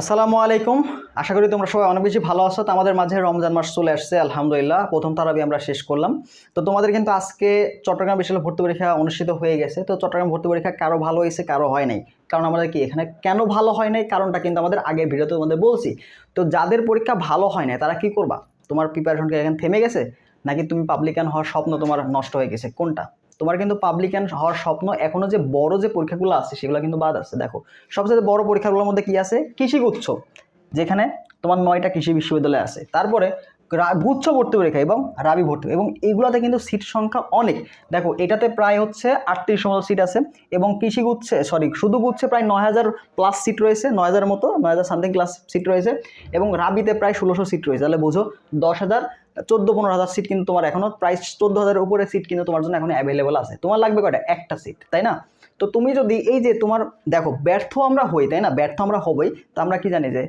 আসসালামু আলাইকুম। আশা করি তোমরা সবাই অনেক বেশি ভালো আছো। তো আমাদের মাঝে রমজান মাস চলে আসছে, আলহামদুলিল্লাহ। প্রথম তারাবি আমরা শেষ করলাম। তো তোমাদের কিন্তু আজকে চট্টগ্রাম বিশ্ববিদ্যালয় ভর্তি পরীক্ষা অনুষ্ঠিত হয়ে গেছে। তো চট্টগ্রাম ভর্তি পরীক্ষা কারও ভালো হয়েছে, কারও হয় নাই। কারণ আমাদের কি, এখানে কেন ভালো হয় নাই? কারণটা কিন্তু আমাদের আগে ভিডিওতে তোমাদের বলছি। তো যাদের পরীক্ষা ভালো হয় নাই, তারা কি করবা? তোমার প্রিপারেশনকে এখানে থেমে গেছে? নাকি তুমি পাবলিকান হওয়ার স্বপ্ন তোমার নষ্ট হয়ে গেছে? কোনটা? তোমার কিন্তু পাবলিকান হওয়ার স্বপ্ন এখনও যে বড় যে পরীক্ষাগুলো আছে সেগুলো কিন্তু বাদ আছে। দেখো, সবচেয়ে বড় পরীক্ষাগুলোর মধ্যে কি আছে? কৃষিগুচ্ছ, যেখানে তোমার নয়টা কৃষি বিশ্ববিদ্যালয় আছে। তারপরে গুচ্ছ ভর্তি পরীক্ষা এবং রাবি ভর্তি এবং এগুলোতে কিন্তু সিট সংখ্যা অনেক। দেখো, এটাতে প্রায় হচ্ছে আটত্রিশ মতো সিট আছে। এবং কৃষি গুচ্ছে সরি শুধু গুচ্ছে প্রায় নয় হাজার প্লাস সিট রয়েছে, নয় হাজার মতো, নয় হাজার সামথিং ক্লাস সিট রয়েছে। এবং রাবিতে প্রায় ষোলোশো সিট রয়েছে। তাহলে বুঝো, দশ হাজার চোদ্দ পনেরো হাজার সিট কিন্তু তোমার এখনও প্রায় চোদ্দ হাজারের উপরে সিট কিন্তু তোমার জন্য এখন অ্যাভেলেবল আছে। তোমার লাগবে কয়টা? একটা সিট তাই না? তো তুমি যদি এই যে তোমার, দেখো, ব্যর্থ আমরা হই, তাই না? ব্যর্থ আমরা হবই, তো আমরা কি জানি যে,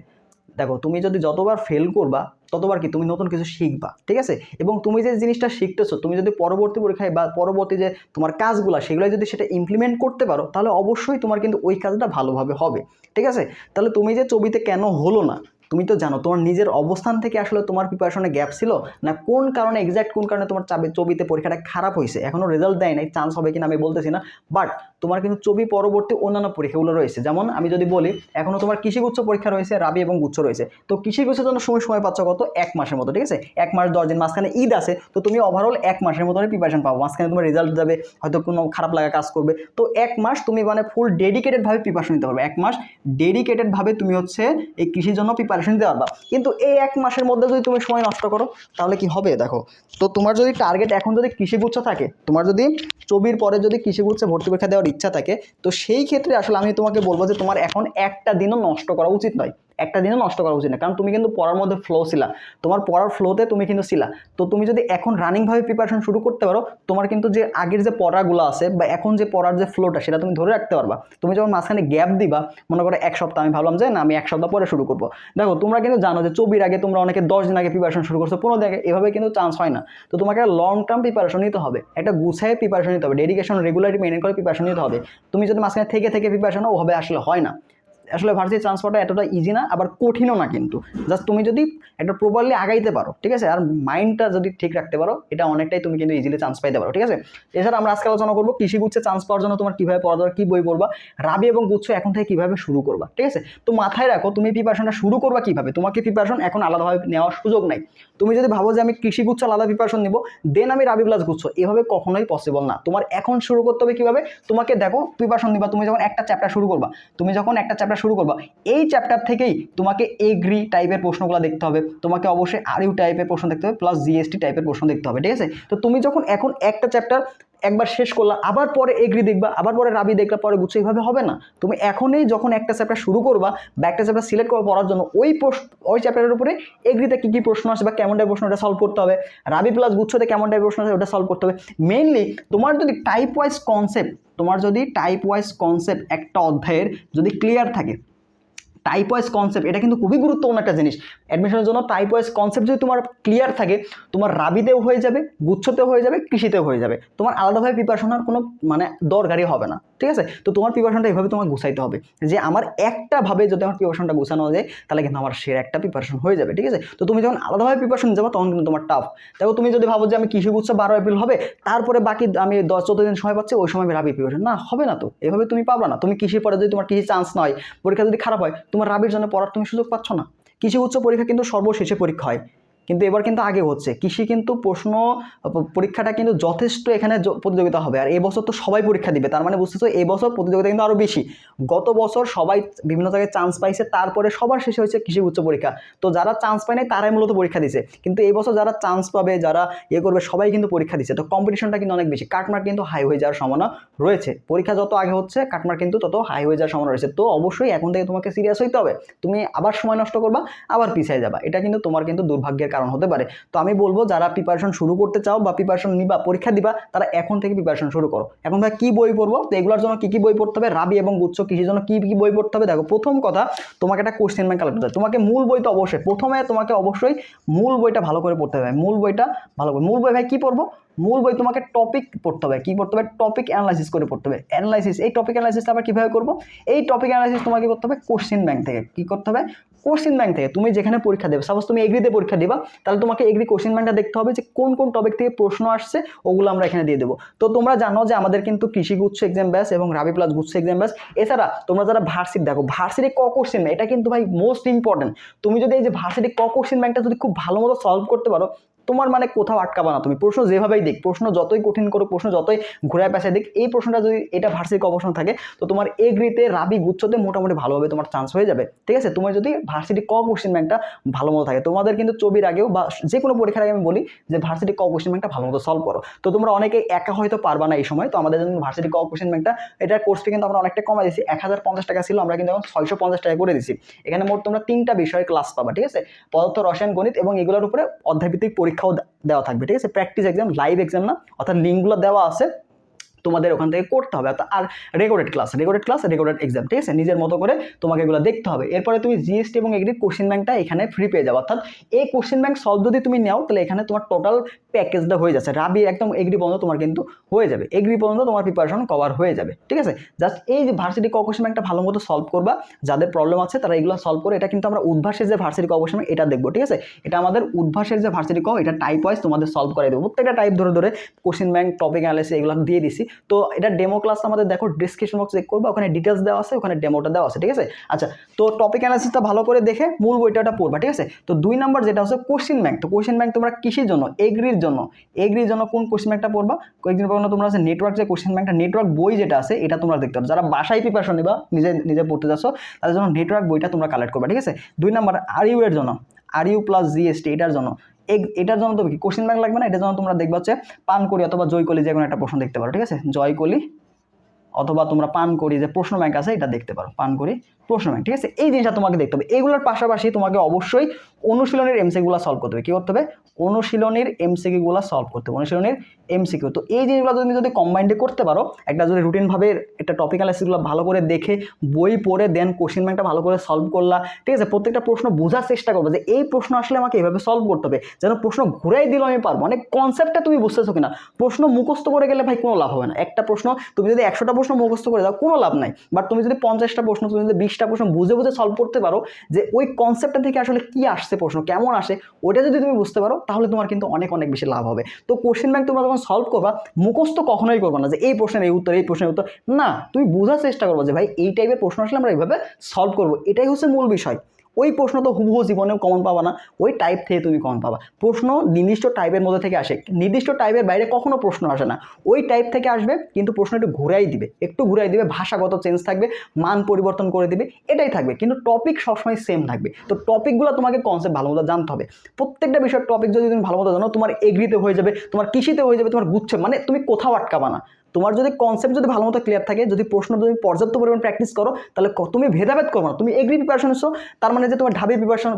দেখো, তুমি যদি যতবার ফেল করবা, ততবার কি তুমি নতুন কিছু শিখবা, ঠিক আছে? এবং তুমি যে জিনিসটা শিখতেছো, তুমি যদি পরবর্তী পরীক্ষায় বা পরবর্তী যে তোমার কাজগুলো সেগুলো যদি সেটা ইমপ্লিমেন্ট করতে পারো, তাহলে অবশ্যই তোমার কিন্তু ওই কাজটা ভালোভাবে হবে, ঠিক আছে? তাহলে তুমি যে ছবিতে কেন হলো না তুমি তো জানো তোমার নিজের অবস্থান থেকে আসলে তোমার প্রিপারেশনে গ্যাপ ছিল? না কোন কারণে এক্স্যাক্ট কোন কারণে তোমার চাবি চবিতে পরীক্ষাটা খারাপ হয়েছে? এখনও রেজাল্ট দেয় নাই চান্স হবে কিনা আমি বলতেছি না বাট তোমার কিন্তু ছবি পরবর্তী অন্যান্য পরীক্ষাগুলো রয়েছে। যেমন আমি যদি বলি এখনও তোমার কৃষিগুচ্ছ পরীক্ষা রয়েছে, রাবি এবং গুচ্ছ রয়েছে। তো কৃষিগুচ্ছের জন্য সময় সময় পাচ্ছ কত? এক মাসের মতো, ঠিক আছে? এক মাস, দশ দিন, মাঝখানে ঈদ আছে, তো তুমি ওভারঅল এক মাসের মতো প্রিপারেশন পাবো। মাঝখানে তোমার রেজাল্ট যাবে, হয়তো কোনো খারাপ লাগা কাজ করবে। তো এক মাস তুমি মানে ফুল ডেডিকেটেডভাবে প্রিপারেশন নিতে পারবে। এক মাস ডেডিকেটেডভাবে তুমি হচ্ছে এই কৃষির জন্য প্রিপারেশন দিতে পারবা। কিন্তু এই এক মাসের মধ্যে যদি তুমি সময় নষ্ট করো, তাহলে কি হবে দেখো? তো তোমার যদি টার্গেট এখন যদি কৃষিগুচ্ছ থাকে, তোমার যদি চবির পরে যদি কৃষিগুচ্ছে ভর্তি পরীক্ষা দেওয়ার ইচ্ছা থাকে। তো সেই ক্ষেত্রে আসলে আমি তোমাকে বলব যে তোমার এখন একটা দিনও নষ্ট করা উচিত নয়। একটা দিনও নষ্ট করা উচিত না। কারণ তুমি কিন্তু পড়ার মধ্যে ফ্লো ছিলা। তোমার পড়ার ফ্লোতে তুমি কিন্তু ছিলা। তো তুমি যদি এখন রানিংভাবে প্রিপারেশন শুরু করতে পারো, তোমার কিন্তু যে আগের যে পড়াগুলো আছে বা এখন যে পড়ার যে ফ্লোটা সেটা তুমি ধরে রাখতে পারবা। তুমি যখন মাঝখানে গ্যাপ দিবা, মনে করো এক সপ্তাহ, আমি ভাবলাম যে না, আমি এক সপ্তাহ পরে শুরু করব। দেখো, তোমরা কিন্তু জানো যে চবির আগে তোমরা অনেকে দশ দিন আগে প্রিপারেশন শুরু করছ, পনেরো দিন আগে, এভাবে কিন্তু চান্স হয় না। তো তোমাকে লং টার্ম প্রিপারেশন নিতে হবে। একটা গুছায় প্রিপারেশন নিতে হবে। ডেডিকেশন রেগুলারিটি মেনটেন করে প্রিপারেশন নিতে হবে। তুমি যদি মাঝখানে থেকে থেকে প্রিপারেশন ওভাবে আসলে হয় না। আসলে ভার্সিটি ট্রান্সফারটা এতটা ইজি না, আবার কঠিনও না কিন্তু। জাস্ট তুমি যদি একটা প্রপারলি আগাইতে পারো, ঠিক আছে? আর মাইন্ডটা যদি ঠিক রাখতে পারো, এটা অনেকটাই তুমি কিন্তু ইজিলি চান্স পাইতে পারো, ঠিক আছে? এছাড়া আমরা আজকে আলোচনা করব কৃষি গুচ্ছে চান্স পাওয়ার জন্য তোমার কীভাবে পড়া দরকার কী বই পড়বা, রাবি এবং গুচ্ছ এখন থেকে কীভাবে শুরু করবা, ঠিক আছে? তো মাথায় রাখো, তুমি প্রিপারেশনটা শুরু করবা কীভাবে? তোমাকে প্রিপারেশন এখন আলাদাভাবে নেওয়ার সুযোগ নাই। তুমি যদি ভাবো যে আমি কৃষি গুচ্ছ আলাদা প্রিপারেশন নিবো দেন আমি রাবি প্লাস গুচ্ছ। এভাবে কখনোই পসিবল না। তোমার এখন শুরু করতে হবে কীভাবে? তোমাকে দেখো প্রিপারেশন নিবা, তুমি যখন একটা চ্যাপ্টার শুরু করবা, তুমি যখন একটা চ্যাপ্টার শুরু করবা। এই চ্যাপ্টার থেকেই তোমাকে এগ্রি টাইপের প্রশ্নগুলো দেখতে হবে। তোমাকে অবশ্যই আর ইউ টাইপের প্রশ্ন দেখতে হবে প্লাস জিএসটি টাইপের প্রশ্ন দেখতে হবে, ঠিক আছে? তো তুমি যখন এখন একটা চ্যাপ্টার একবার শেষ করলা আবার পরে এগ্রি দেখবা, আবার পরে রাবি দেখলা পরে গুচ্ছ, এইভাবে হবে না। তুমি এখনই যখন একটা চ্যাপ্টার শুরু করবা বা একটা চ্যাপ্টার সিলেক্ট করবা পড়ার জন্য ওই প্রশ্ন, ওই চ্যাপ্টারের উপরে এগ্রিতে কী কী প্রশ্ন আসে বা কেমন টাইপের প্রশ্ন ওটা সলভ করতে হবে, রাবি প্লাস গুচ্ছতে কেমন টাইপের প্রশ্ন আছে ওটা সলভ করতে হবে। মেইনলি তোমার যদি টাইপ ওয়াইজ কনসেপ্ট তোমার যদি টাইপ ওয়াইজ কনসেপ্ট একটা অধ্যায়ের যদি ক্লিয়ার থাকে টাইপ ওয়াইজ কনসেপ্ট এটা কিন্তু খুবই গুরুত্বপূর্ণ একটা জিনিস। অ্যাডমিশনের জন্য টাইপ ওয়াইজ কনসেপ্ট যদি তোমার ক্লিয়ার থাকে, তোমার রাবিতেও হয়ে যাবে, গুচ্ছতেও হয়ে যাবে, কৃষিতেও হয়ে যাবে। তোমার আলাদাভাবে প্রিপারেশন হওয়ার কোনো মানে দরকারই হবে না, ঠিক আছে? তো তোমার প্রিপারেশনটা এইভাবে তোমার গুছাইতে হবে যে আমার একটা ভাবে যদি আমার প্রিপারেশনটা গুছানো যায়, তাহলে কিন্তু আমার সের একটা প্রিপারেশন হয়ে যাবে, ঠিক আছে? তো তুমি যখন আলাদাভাবে প্রিপারেশন যাব, তখন কিন্তু তোমার টাফ দেখো, তুমি যদি ভাবো যে আমি কৃষি গুচ্ছ বারো এপ্রিল হবে, তারপরে বাকি আমি দশ চোদ্দ দিন সময় পাচ্ছি, ওই সময় আমি রাবি প্রিপারেশন না, হবে না তো। এভাবে তুমি পাবা না। তুমি কৃষির পরে যদি তোমার কৃষি চান্স নয় পরীক্ষা যদি খারাপ হয় তোমার রাবির জন্য পড়ার তুমি সুযোগ পাচ্ছ না। কিছু উচ্চ পরীক্ষা কিন্তু সর্বশেষে পরীক্ষা হয়। কিন্তু এবার কিন্তু আগে হচ্ছে। কৃষি কিন্তু প্রশ্ন, পরীক্ষাটা কিন্তু যথেষ্ট এখানে প্রতিযোগিতা হবে। আর এবছর তো সবাই পরীক্ষা দিবে। তার মানে বুঝতেছো এবছর প্রতিযোগিতা কিন্তু আরও বেশি। গত বছর সবাই বিভিন্ন জায়গায় চান্স পাইছে, তারপরে সবার শেষে হয়েছে কৃষি উচ্চ পরীক্ষা। তো যারা চান্স পায় নাই, তারাই মূলত পরীক্ষা দিছে। কিন্তু এই বছর যারা চান্স পাবে, যারা ইয়ে করবে, সবাই কিন্তু পরীক্ষা দিচ্ছে তো কম্পিটিশনটা কিন্তু অনেক বেশি। কাটমার্ক কিন্তু হাই হয়ে যাওয়ার সম্ভাবনা রয়েছে। পরীক্ষা যত আগে হচ্ছে কাটমার্ক কিন্তু তত হাই হয়ে যাওয়ার সম্ভাবনা রয়েছে। তো অবশ্যই এখন থেকে তোমাকে সিরিয়াস হইতে হবে। তুমি আবার সময় নষ্ট করবা, আবার পিছিয়ে যাবা। এটা কিন্তু তোমার কিন্তু দুর্ভাগ্যের কাজ কারণ হতে পারে। তো আমি বলব, যারা প্রিপারেশন শুরু করতে চাও বা প্রিপারেশন নিবা, পরীক্ষা দিবা, তারা এখন থেকে প্রিপারেশন শুরু করো। এখন ভাই কী বই পড়ব? তো এগুলোর জন্য কী কী বই পড়তে হবে? রাবি এবং গুচ্ছ কৃষির জন্য কী কী বই পড়তে হবে? দেখো, প্রথম কথা, তোমাকে একটা কোশ্চেন ব্যাংক কালেক্ট করতে হবে। তোমাকে মূল বই তো অবশ্যই, প্রথমে তোমাকে অবশ্যই মূল বইটা ভালো করে পড়তে হবে মূল বইটা ভালো করে। মূল বই ভাই কী পড়ব? মূল বই তোমাকে টপিক পড়তে হবে, কী পড়তে হবে? টপিক অ্যানালাইসিস করে পড়তে হবে। অ্যানালাইসিস এই টপিক অ্যানালাইসিসটা আবার কীভাবে করব? এই টপিক অ্যানালাইসিস তোমাকে করতে হবে কোশ্চেন ব্যাংক থেকে। কী করতে হবে? কোশ্চেন ব্যাংক থেকে তুমি যেখানে পরীক্ষা দেবে সাপোজ তুমি এগ্রিতে পরীক্ষা দিবা, তাহলে তোমাকে এগ্রি কোশ্চিন ব্যাংকটা দেখতে হবে যে কোন কোন টপিক থেকে প্রশ্ন আসছে, ওগুলো আমরা এখানে দিয়ে দেবো। তো তোমরা জানো যে আমাদের কিন্তু কৃষি গুচ্ছ এক্সাম ব্যাস এবং রাবি প্লাস গুচ্ছ এক্সাম ব্যাস এছাড়া তোমরা যারা ভার্সিট দেখো ভার্সিটি ক কোশ্চেন এটা কিন্তু ভাই মোস্ট ইম্পর্টেন্ট তুমি যদি এই যে ভার্সিটি ক কোশ্চিন ব্যাংকটা যদি খুব ভালো মতো সলভ করতে পারো তোমার মানে কোথাও আটকাবা না তুমি। প্রশ্ন যেভাবেই দিক, প্রশ্ন যতই কঠিন করো প্রশ্ন যতই ঘুরায় পেঁচায় দিক, এই প্রশ্নটা যদি এটা ভার্সিক অবসর থাকে, তো তোমার এগ্রিতে রাবি গুচ্ছতে মোটামুটি ভালোভাবে তোমার চান্স হয়ে যাবে। ঠিক আছে? তোমার যদি ভার্সিটি ক কোশ্চেন ব্যাংকটা ভালো মতো থাকে, তোমাদের কিন্তু ছবির আগেও বা যে কোনো পরীক্ষার আগে আমি বলি যে ভার্সিটি ক কোশ্চেন ব্যাংকটা ভালো মতো সলভ করো। তো তোমরা অনেকে একা হয়তো পারবা না এই সময়, তো আমাদের জন্য ভার্সিটি ক কোশ্চেন ব্যাংকটা এটার কোর্স ফি কিন্তু আমরা অনেকটা কমাই দিয়েছি এক হাজার পঞ্চাশ টাকা ছিল, আমরা কিন্তু এখন ছয়শো পঞ্চাশ টাকা করে দিচ্ছি এখানে মোট তোমরা তিনটা বিষয়ের ক্লাস পাবা, ঠিক আছে? পদার্থ, রসায়ন, গণিত এবং এগুলোর উপরে অধ্যায়ভিত্তিক পরীক্ষাও দেওয়া থাকবে ঠিক আছে? প্র্যাকটিস এক্সাম লাইভ এক্সাম না? অর্থাৎ লিঙ্কগুলো দেওয়া আছে। তোমাদের ওখান থেকে করতে হবে। আর recorded class recorded class recorded exam ঠিক আছে? নিজের মতো করে তোমাকে এগুলো দেখতে হবে। এরপরে তুমি জিএসটি এবং এগ্রি কোশ্চেন ব্যাংকটা এখানে ফ্রি পেয়ে যাবে। অর্থাৎ এই কোশ্চেন ব্যাংক সলভ যদি তুমি নাও, তাহলে এখানে তোমার টোটাল প্যাকেজটা হয়ে যাচ্ছে। রাবি একদম এগ্রি পর্যন্ত তোমার কিন্তু হয়ে যাবে। এগ্রি পর্যন্ত তোমার প্রিপারেশন কভার হয়ে যাবে। ঠিক আছে? জাস্ট এই যে ভার্সিটি কোশ্চেন ব্যাংকটা ভালো মতো সলভ করবা, যাদের প্রবলেম আছে তারা এগুলো সলভ করে, এটা কিন্তু আমরা উদ্ভাসের যে ভার্সিটি কোশ্চেন এটা দেখব, ঠিক আছে? এটা আমাদের উদ্ভাসের যে ভার্সিটি ক, এটা টাইপ ওয়াইজ তোমাদের সলভ করে দেবো। প্রত্যেকটা টাইপ ধরে ধরে কোশ্চেন ব্যাংক টপিক অ্যানালিসিস এগুলো দিয়ে দিছি। তো এটা ডেমো ক্লাস আমাদের দেখো ডিসক্রিপশন বক্স চেক করবে, ওখানে ডিটেলস দেওয়া আছে, ওখানে ডেমোটা দেওয়া আছে, ঠিক আছে? আচ্ছা তো টপিক অ্যানালিসিসটা ভালো করে দেখে মূল বইটা ওটা পড়বা, ঠিক আছে? তো দুই নাম্বার যেটা হচ্ছে কোশ্চেন ব্যাংক তো কোশ্চেন ব্যাংক তোমরা কিসের জন্য? এগ্রির জন্য। এগ্রির জন্য কোন কোশ্চেন ব্যাংকটা পড়বা? কয়েকদিন পর তোমরা আছে নেটওয়ার্ক যে কোশ্চেন ব্যাংকটা নেটওয়ার্ক বই যেটা আছে, এটা তোমরা দেখতে পারো। যারা বাসায় প্রিপারেশন নিবা, নিজে নিজে পড়তে যাচ্ছ, তাদের জন্য নেটওয়ার্ক বইটা তোমরা কালেক্ট করবা, ঠিক আছে? দুই নাম্বার আর ইউ এর জন্য। আর ইউ প্লাস জিএসটি এটার জন্য। এটার জন্য তো কি কোশ্চেন ব্যাংক লাগবে না? এটার জন্য তোমরা দেখবা হচ্ছে পানকড়ি অথবা জয়কলি যে কোনো একটা প্রশ্ন দেখতে পারো, ঠিক আছে? জয়কলি অথবা তোমরা পান করি যে প্রশ্ন ব্যাংক আছে, এটা দেখতে পারো পান করি প্রশ্ন ব্যাংক ঠিক আছে? এই জিনিসটা তোমাকে দেখতে হবে। এগুলোর পাশাপাশি তোমাকে অবশ্যই অনুশীলনের এমসিকিউগুলো সলভ করতে হবে। কী করতে হবে? অনুশীলনের এমসিকিউগুলো সলভ করতে হবে, অনুশীলনের এমসিকিউ তো এই জিনিসগুলো তুমি যদি কম্বাইন্ডে করতে পারো, একটা যদি রুটিনভাবে একটা টপিক অ্যানালিসিসগুলো ভালো করে দেখে, বই পড়ে দেন কোশ্চেন ব্যাংকটা ভালো করে সলভ করলা, ঠিক আছে? প্রত্যেকটা প্রশ্ন বোঝার চেষ্টা করবে যে, এই প্রশ্ন আসলে আমাকে এভাবে সলভ করতে হবে, যেন প্রশ্ন ঘুরাই দিলেও আমি পারব। মানে কনসেপ্টটা তুমি বুঝতেছো কিনা? প্রশ্ন মুখস্থ করে গেলে ভাই কোনো লাভ হবে না। একটা প্রশ্ন, তুমি যদি একশোটা প্রশ্ন মুখস্থ করে দাও, কোনো লাভ নাই। বাট তুমি যদি পঞ্চাশটা প্রশ্ন, তুমি যদি বিশটা প্রশ্ন বুঝে বুঝে সলভ করতে পারো যে, ওই কনসেপ্টটা থেকে আসলে কি আসছে প্রশ্ন, কেমন আসে ওটা যদি তুমি বুঝতে পারো, তাহলে তোমার কিন্তু অনেক অনেক বেশি লাভ হবে। তো কোশ্চেন ব্যাংক তোমরা যখন সলভ করবা, মুখস্থ কখনোই করবে না যে, এই প্রশ্নের এই উত্তর, এই প্রশ্নের উত্তর, না। তুমি বোঝার চেষ্টা করব যে, ভাই, এই টাইপের প্রশ্ন আসলে আমরা এইভাবে সলভ করব। এটাই হচ্ছে মূল বিষয়। ওই প্রশ্ন তো হুবহু জীবনেও কমন পাবা না। ওই টাইপ থেকে তুমি কমন পাবা। প্রশ্ন নির্দিষ্ট টাইপের মধ্যে থেকে আসে। নির্দিষ্ট টাইপের বাইরে কখনো প্রশ্ন আসে না। ওই টাইপ থেকে আসবে, কিন্তু প্রশ্ন একটু ঘুরাই দিবে। একটু ঘুরাই দিবে, ভাষাগত চেঞ্জ থাকবে, মান পরিবর্তন করে দিবে, এটাই থাকবে। কিন্তু টপিক সবসময় সেম থাকবে। তো টপিকগুলো তোমাকে কনসেপ্ট ভালো মতো জানতে হবে। প্রত্যেকটা বিষয়ের টপিক যদি তুমি ভালো মতো জানো, তোমার এগ্রিতে হয়ে যাবে, তোমার কৃষিতে হয়ে যাবে, তোমার গুচ্ছে মানে তুমি কোথাও আটকাবা না। তোমার যদি কনসেপ্ট যদি ভালো মতো ক্লিয়ার থাকে, যদি প্রশ্ন তুমি পর্যাপ্ত পরিমাণ প্র্যাকটিস করো, তাহলে তুমি ভেদাভেদ করো না। তুমি এগ্রি প্রিপারেশন এসো তার মানে যে তোমার ঢাবি প্রিপারেশন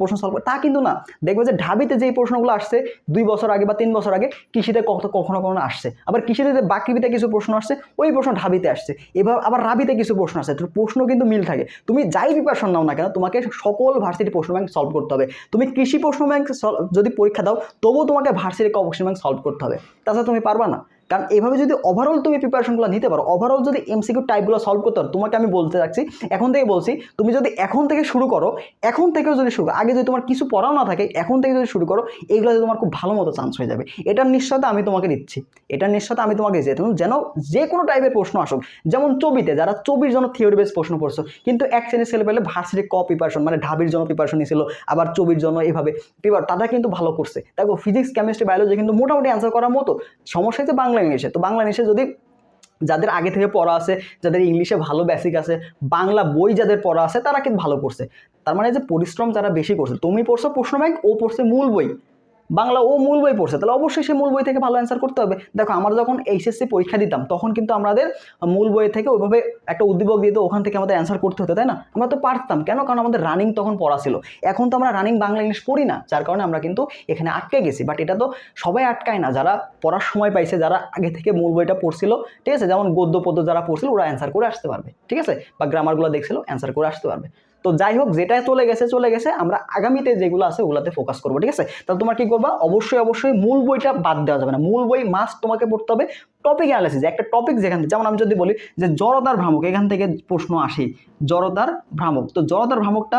প্রশ্ন সলভ তা কিন্তু না। দেখবে যে ঢাবিতে যেই প্রশ্নগুলো আসছে, দুই বছর আগে বা তিন বছর আগে, কৃষিতে কত কখনো কখনো আসছে। আবার কৃষিতে যে বাকিবিতে কিছু প্রশ্ন আসছে, ওই প্রশ্ন ঢাবিতে আসছে। এবার আবার রাবিতে কিছু প্রশ্ন আসছে, তো প্রশ্ন কিন্তু মিল থাকে। তুমি যাই প্রিপারেশন নাও না কেন, তোমাকে সকল ভার্সিটি প্রশ্ন ব্যাংক সলভ করতে হবে। তুমি কৃষি প্রশ্ন ব্যাংক যদি পরীক্ষা দাও, তবুও তোমাকে ভার্সিটি কোশ্চেন ব্যাংক সলভ করতে হবে। তাছাড়া তুমি পারবা না। কারণ এভাবে যদি ওভারঅল তুমি প্রিপারেশনগুলো নিতে পারো ওভারঅল যদি এমসিকিউ টাইপগুলো সলভ করতে পারো, তোমাকে আমি বলতে যাচ্ছি এখন থেকে বলছি, তুমি যদি এখন থেকে শুরু করো, এখন থেকেও যদি শুরু আগে যদি তোমার কিছু পড়াও না থাকে, এখন থেকে যদি শুরু করো এইগুলোতে তোমার খুব ভালো মতো চান্স হয়ে যাবে। এটার নিশ্চয়তা আমি তোমাকে দিচ্ছি। এটার নিশ্চয়তা আমি তোমাকে দিচ্ছি। তুমি যেন যে কোনো টাইপের প্রশ্ন আসুক, যেমন ছবিতে, যারা চবির জন্য থিওরি বেস প্রশ্ন পড়ছো, কিন্তু এক শ্রেণির ছেলে পেলে ভার্সিটি ক প্রিপারেশন মানে ঢাবির জন্য প্রিপারেশন নিয়েছিল আবার চবির জন্য এভাবে প্রিপার তারা কিন্তু ভালো করছে। দেখো ফিজিক্স কেমিস্ট্রি বায়োলজি কিন্তু মোটামুটি অ্যান্সার করার মতো। সমস্যা হচ্ছে বাংলা ইংলিশে। তো বাংলা ইংলিশে যদি যাদের আগে থেকে পড়া আছে, যাদের ইংলিশে ভালো বেসিক আছে, বাংলা বই যাদের পড়া আছে, তারা কিন্তু ভালো করছে তার মানে যে পরিশ্রম যারা বেশি করছে, তুমি পড়ছো প্রশ্ন ব্যাংক ও পড়ছে মূল বই। বাংলা ও মূল বই পড়ছে, তাহলে অবশ্যই সে মূল বই থেকে ভালো অ্যান্সার করতে হবে। দেখো, আমরা যখন এইচএসসি পরীক্ষা দিতাম, তখন কিন্তু আমাদের মূল বই থেকে ওইভাবে একটা উদ্দীপক দিত ওখান থেকে আমাদের অ্যান্সার করতে হতো, তাই না? আমরা তো পারতাম, কেন? কারণ আমাদের রানিং তখন পড়া ছিল। এখন তো আমরা রানিং বাংলা ইংলিশ পড়ি না, যার কারণে আমরা কিন্তু এখানে আটকে গেছি। বাট এটা তো সবাই আটকায় না, যারা পড়ার সময় পাইছে, যারা আগে থেকে মূল বইটা পড়ছিল, ঠিক আছে? যেমন গদ্য পদ্য যারা পড়ছিল, ওরা অ্যান্সার করে আসতে পারবে, ঠিক আছে? বা গ্রামারগুলো দেখছিল অ্যান্সার করে আসতে পারবে। তো যাই হোক যেটা চলে গেছে চলে গেছে। আমরা আগামীতে যেগুলো আছে, ওগুলাতে ফোকাস করব, ঠিক আছে? তাহলে তোমার কি করবা? অবশ্যই অবশ্যই মূল বইটা বাদ দেওয়া যাবে না। মূল বই মাস্ট তোমাকে পড়তে হবে টপিক অ্যানালাইসিস একটা টপিক যেখান থেকে যেমন আমি যদি বলি যে জড়তার ভ্রামক, এখান থেকে প্রশ্ন আসে, জড়তার ভ্রামক। তো জড়তার ভ্রামকটা,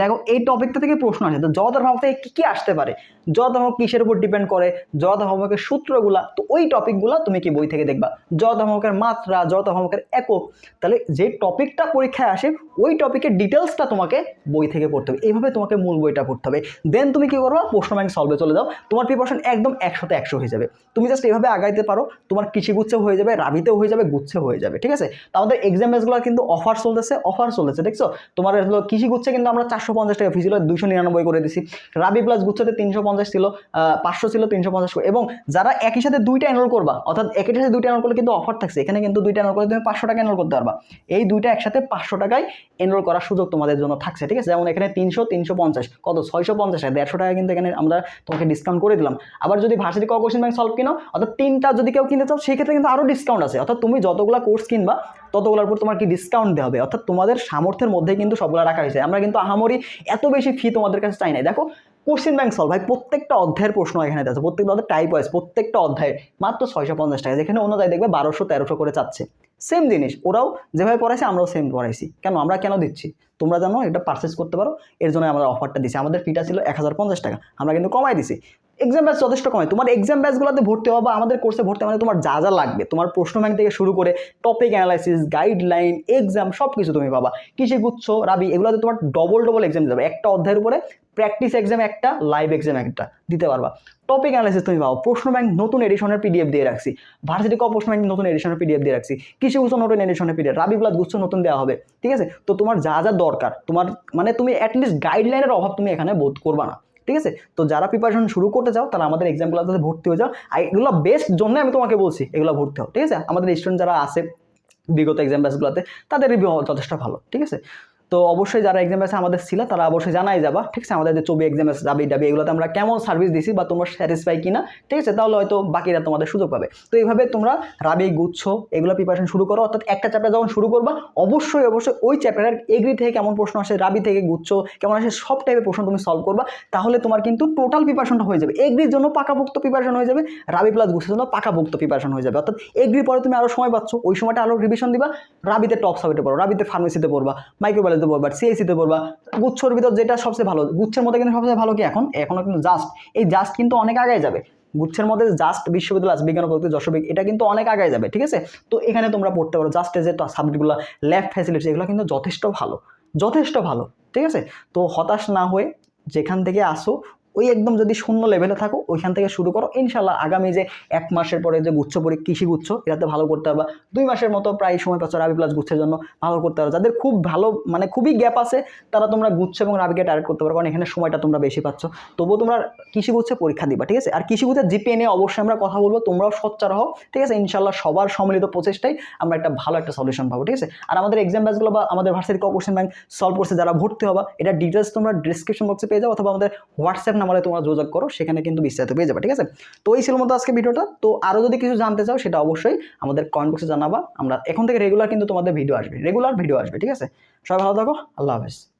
দেখো এই টপিকটা থেকে প্রশ্ন আসে। তো জড়তার ভ্রামক থেকে কী কী আসতে পারে? জড়তার ভ্রামক কিসের উপর ডিপেন্ড করে? জড়তার ভ্রামকের সূত্রগুলা, তো ওই টপিকগুলো তুমি কি বই থেকে দেখবা? জড়তার ভ্রামকের মাত্রা, জড়তার ভ্রামকের একক। তাহলে যে টপিকটা পরীক্ষায় আসে, ওই টপিকের ডিটেলসটা তোমাকে বই থেকে পড়তে হবে। এইভাবে তোমাকে মূল বইটা পড়তে হবে। দেন তুমি কি করবা? প্রশ্ন ব্যাংক সলভে চলে যাও। তোমার প্রিপারেশন একদম একশোতে একশো হয়ে যাবে। তুমি জাস্ট এভাবে আগাইতে পারো। তোমার কৃষি গুচ্ছে হয়ে যাবে, রাবিতেও হয়ে যাবে, গুচ্ছে হয়ে যাবে, ঠিক আছে? তো আমাদের এক্সাম বেসগুলো কিন্তু অফার চলতেছে অফার চলতেছে, দেখছ? তোমার হলো কৃষি গুচ্ছে কিন্তু আমরা চারশো পঞ্চাশ টাকা ফি ছিল দুশো নিরানব্বই করে দিছি। রাবি প্লাস গুচ্ছতে তিনশো পঞ্চাশ ছিল পাঁচশো ছিল, তিনশো পঞ্চাশ এবং যারা একই সাথে দুইটা এনরোল করবা, অর্থাৎ একই সাথে দুইটা এনরোল করলে কিন্তু অফার থাকছে। এখানে কিন্তু দুইটা এনরোল করলে তুমি পাঁচশো টাকা এনরোল করতে পারবা। এই দুইটা একসাথে পাঁচশো টাকায় এনরোল করার সুযোগ তোমাদের জন্য থাকছে, ঠিক আছে? যেমন এখানে তিনশো তিনশো পঞ্চাশ। কত? ছয়শো পঞ্চাশ দেড়শো টাকা কিন্তু এখানে আমরা তোমাকে ডিসকাউন্ট করে দিলাম। আবার যদি ভার্সিটি ক কোশ্চেন ব্যাংক সলভ কিনো, অর্থাৎ তিনটা যদি কেউ কিনতে চাও সেক্ষেত্রে কিন্তু আরও ডিসকাউন্ট আছে। অর্থাৎ তুমি যতগুলো কোর্স কিনবা, ততগুলোর উপর তোমার কি ডিসকাউন্ট দেওয়া হবে? অর্থাৎ তোমাদের সামর্থ্যের মধ্যে কিন্তু সবগুলো রাখা হয়েছে। আমরা কিন্তু আহামরি এত বেশি ফি তোমাদের কাছে চাই নাই। দেখো কোশ্চেন ব্যাংক সলভ ভাই, প্রত্যেকটা অধ্যায়ের প্রশ্ন এখানে আছে। প্রত্যেকটা অধ্যায় টাইপ ওয়াইজ প্রত্যেকটা অধ্যায়ে, মাত্র ছয়শো পঞ্চাশ টাকা। যেখানে অন্য জায়গায় দেখবে বারোশো, তেরোশো করে চাচ্ছে। সেম জিনিস, ওরাও যেভাবে পড়াইছে, আমরাও সেম পড়াইছি। কেন? আমরা কেন দিচ্ছি? তোমরা জানো, এটা পারচেস করতে পারো। এর জন্য আমরা অফারটা দিচ্ছি আমাদের ফিটা ছিল এক হাজার পঞ্চাশ টাকা। আমরা কিন্তু কমাই দিছি। এক্সাম ব্যাচ যথেষ্ট কমে তোমার এক্সাম ব্যাচগুলোতে ভর্তি হওয়া বা আমাদের কোর্সে ভর্তি মানে তোমার যা যা লাগবে। তোমার প্রশ্ন ব্যাংক থেকে শুরু করে টপিক অ্যানালাইসিস গাইডলাইন এক্সাম সব কিছু তুমি পাবা। কিসে গুচ্ছ, রাবি, এগুলোতে তোমার ডবল ডবল এক্সাম যাবে একটা অধ্যায়ের উপরে প্র্যাকটিস এক্সাম একটা লাইভ এক্সাম একটা দিতে পারবা। টপিক অ্যানালাইসিস তুমি পাবো প্রশ্ন ব্যাংক নতুন এডিশনের পিডিএফ দিয়ে রাখছি। ভার্সিটি ক প্রশ্ন ব্যাংক নতুন এডিশনের পিডিএফ দিয়ে রাখছি। কৃষি গুচ্ছ নতুন এডিশনের পিডিএফ রাবি প্লাস গুচ্ছ নতুন দেওয়া হবে। ঠিক আছে? তো তোমার যা যা দরকার, তোমার মানে তুমি অ্যাটলিস্ট গাইডলাইনের অভাব তুমি এখানে বোধ করবা না। ঠিক আছে? তো যারা প্রিপারেশন শুরু করতে চাও, তারা আমাদের এক্সাম ক্লাসে ভর্তি হয়ে যাও। আর এগুলো বেস্ট জন্য আমি তোমাকে বলছি, এগুলো ভর্তি হও, ঠিক আছে? আমাদের স্টুডেন্ট যারা আছে বিগত এক্সাম ব্যাচগুলোতে তাদের রিভিউ যথেষ্ট ভালো, ঠিক আছে? তো অবশ্যই যারা এক্সাম ব্যাচে আমাদের ছিল, তারা অবশ্যই জানাই যাবা। ঠিক আছে? আমাদের যে ছবি এক্সাম ব্যাচ যাবি ডাবি এগুলোতে আমরা কেমন সার্ভিস দিছি বা তোমরা স্যাটিসফাই কিনা, ঠিক আছে? তাহলে হয়তো বাকিরা তোমাদের সুযোগ পাবে। তো এইভাবে তোমরা রাবি, গুচ্ছ, এগুলো প্রিপারেশন শুরু করো। অর্থাৎ একটা চ্যাপ্টার যখন শুরু করবা, অবশ্যই অবশ্যই ওই চ্যাপ্টারের এগ্রি থেকে কেমন প্রশ্ন আসে, রাবি থেকে গুচ্ছ, কেমন আসে, সব টাইপের প্রশ্ন তুমি সলভ করবা। তাহলে তোমার কিন্তু টোটাল প্রিপারেশনটা হয়ে যাবে। এগ্রির জন্য পাকাভুক্ত প্রিপারেশন হয়ে যাবে, রাবি প্লাস গুচ্ছের জন্য পাকাভুক্ত প্রিপারেশন হয়ে যাবে। অর্থাৎ এগ্রির পরে তুমি আরও সময় পাচ্ছ, ওই সময়টা আরও রিভিশন দিবা। রাবিতে টপ সাবজেক্টে পড়ো, রাবিতে ফার্মেসিতে পড়বা মাইক্রোবায়োলজিতে পড়বা সিএসিতে পড়বা, গুচ্ছর ভিতর যেটা সবচেয়ে ভালো, গুচ্ছের মধ্যে কিন্তু সবচেয়ে ভালো কি এখন? এখনও কিন্তু জাস্ট এই জাস্ট কিন্তু অনেক আগে যাবে। গুচ্ছের মধ্যে জাস্ট বিশ্ববিদ্যালয় আছে বিজ্ঞান প্রযুক্তি যশোবিক এটা কিন্তু অনেক আগে যাবে, ঠিক আছে? তো এখানে তোমরা পড়তে পারো জাস্ট যে সাবজেক্টগুলো ল্যাব ফ্যাসিলিটি এগুলো কিন্তু যথেষ্ট ভালো যথেষ্ট ভালো, ঠিক আছে? তো হতাশ না হয়ে যেখান থেকে আসো ওই একদম যদি শূন্য লেভেলে থাকো, ওইখান থেকে শুরু করো। ইনশাল্লাহ আগামী যে এক মাসের পরে যে গুচ্ছ পরি, কৃষি গুচ্ছ, এটাতে ভালো করতে পারবা। দুই মাসের মতো প্রায় সময় পাচ্ছ রাবি প্লাস গুচ্ছের জন্য ভালো করতে পারো যাদের খুব ভালো মানে খুবই গ্যাপ আছে, তারা তোমরা গুচ্ছ এবং রাবিকে টার্গেট করতে পারো। কারণ এখানে সময়টা তোমরা বেশি পাচ্ছ। তবুও তোমরা কৃষি গুচ্ছে পরীক্ষা দিবা, ঠিক আছে? আর কৃষি গুচ্ছের জিপিএ নিয়ে অবশ্যই আমরা কথা বলব। তোমরাও সোচ্চার হও, ঠিক আছে? ইনশাল্লাহ সবার সম্মিলিত প্রচেষ্টাই আমরা একটা ভালো একটা সলিউশন পাবো, ঠিক আছে? আর আমাদের এক্সাম ব্যাচগুলো বা আমাদের ভার্সিটি কোশ্চেন ব্যাংক সলভ করছে। যারা ভর্তি হবা, এটা ডিটেলস তোমরা ডিসক্রিপশন বক্সে পেয়ে যাও, অথবা আমাদের হোয়াটসঅ্যাপ নাম্বারে তোমরা যোগাযোগ করো, সেখানে কিন্তু বিস্তারিত পেয়ে যাবে, ঠিক আছে? তো এই ছিল মতো আজকে ভিডিওটা। তো আরও যদি কিছু জানতে চাও, সেটা অবশ্যই আমাদের কমেন্ট বক্সে জানাবা। আমরা এখন থেকে রেগুলার কিন্তু তোমাদের ভিডিও আসবে রেগুলার ভিডিও আসবে, ঠিক আছে? সবাই ভালো থাকো, আল্লাহ হাফেজ।